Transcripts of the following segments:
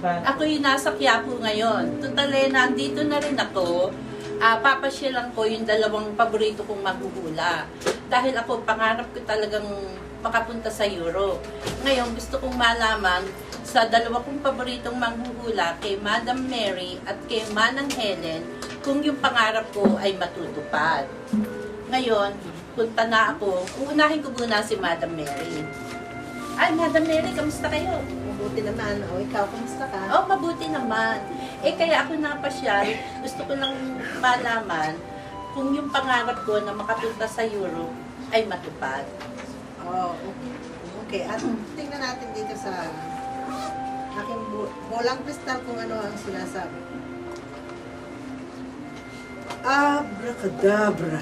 Ba? Ako yung nasa Quiapo ngayon. Tutale, nandito na rin ako. Ah, papasyalan ko yung dalawang paborito kong maguhula. Dahil ako, pangarap ko talagang makapunta sa Europe. Ngayon, gusto kong malaman sa dalawa kong paboritong manghuhula, kay Madam Mary at kay Manang Helen, kung yung pangarap ko ay matutupad. Ngayon, punta na ako. Uunahin ko muna si Madam Mary. Ay, Madam Mary, kamusta kayo? Mabuti naman. O, ikaw, kumusta ka? Oh, mabuti naman. Eh, kaya ako napasyal, gusto ko lang malaman kung yung pangarap ko na makapunta sa Europe ay matupad. Oh, okay. At tingnan natin dito sa aking bu- bolang kristal kung ano ang sinasabi. Abracadabra.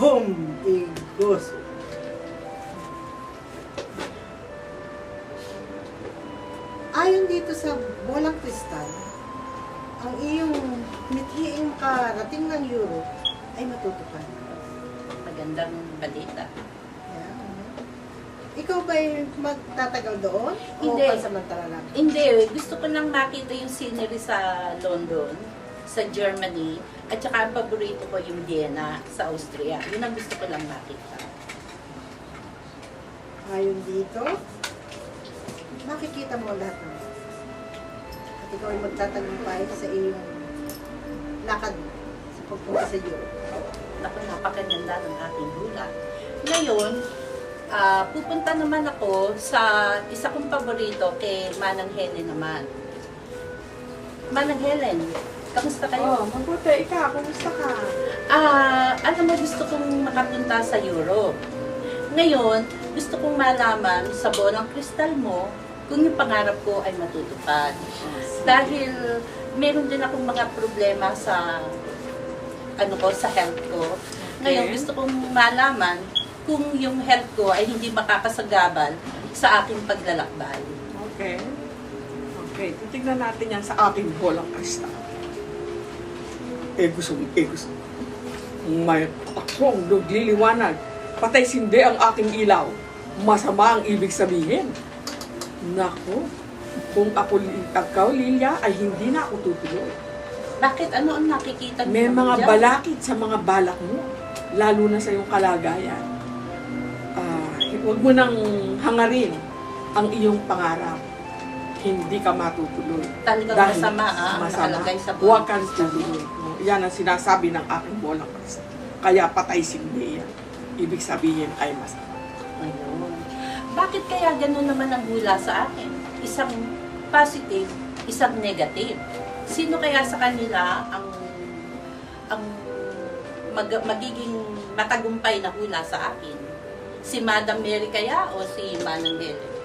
Hum, igos. Ayon dito sa bolang kristal, ang iyong mithiing makarating ng Europe ay matutupad. Magandang balita. Ayan. Ikaw ba'y magtatagal doon? Hindi. O pansamantala lang? Hindi, gusto ko lang makita yung scenery sa London, sa Germany, at saka ang paborito ko yung Vienna sa Austria. Yun ang gusto ko lang makita. Ayon dito, makikita mo lahat ng At ikaw ay magtatagumpay sa iyong lakad sa pagpunta sa Europe. Ako, napakaganda ng aking hula. Ngayon, ah, pupunta naman ako sa isa kong paborito kay Manang Helen naman. Manang Helen, kamusta kayo? Oh, mabuti. Ikaw, kumusta ka? Ah, alam mo, gusto kong makapunta sa Europe. Ngayon, gusto kong malaman sa bolang kristal mo kung yung pangarap ko ay matutupad. Dahil meron din akong mga problema sa ano ko, sa health ko. Ngayon, gusto kong malaman kung yung health ko ay hindi makakasagabal sa aking paglalakbay. Okay. Okay, titignan natin yan sa aking bolang kristal. Eh gusto, eh gusto. May akong nagliliwanag. Patay sindi ang aking ilaw. Masama ang ibig sabihin. Naku, kung ako, ikaw, Lilia, ay hindi na ako tutuloy. Bakit? Ano ang nakikita niyo May mga dyan? balakid sa mga balak mo, lalo na sa iyong kalagayan. Ah, huwag mo nang hangarin ang iyong pangarap. Hindi ka matutuloy. Talagang Dahil masama, ah, masama. sa Huwag bolang kang mo. tutuloy. Yan ang sinasabi ng aking bolang. Kaya patay sindi yan. Ibig sabihin ay masama. Ayun. Bakit kaya gano'n naman ang hula sa akin? Isang positive, isang negative. Sino kaya sa kanila ang ang mag, magiging matagumpay na hula sa akin? Si Madam Mary kaya o si Manang Helen?